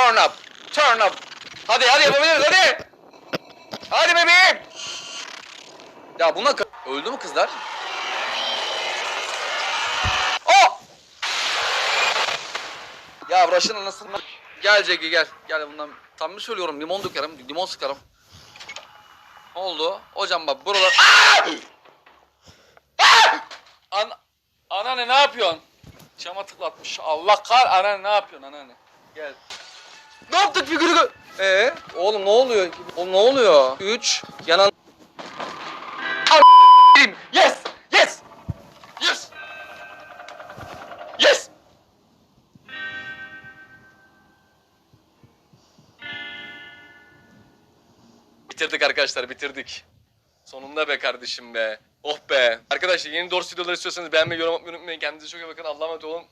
Turn up. Turn up. Hadi hadi yapabiliriz hadi. Hadi bebeğim. Ya buna öldü mü kızlar? Oh! Ya Raş'ın anasını Gel Cegi gel. Gel bundan tam mı söylüyorum limon dökerim, limon sıkarım. Ne oldu? Hocam bak buralar... An anneanne ne yapıyorsun? Çama tıklatmış. Allah kar anneanne ne yapıyorsun anneanne? Gel. Ne yaptık figürü? Ee, oğlum ne oluyor? Oğlum ne oluyor? 3 yanan Yes! Yes! Yes! Yes! Bitirdik arkadaşlar bitirdik. Sonunda be kardeşim be. Oh be. Arkadaşlar yeni Dors videoları istiyorsanız beğenmeyi, yorum atmayı unutmayın. Kendinize çok iyi bakın. Allah'a emanet olun.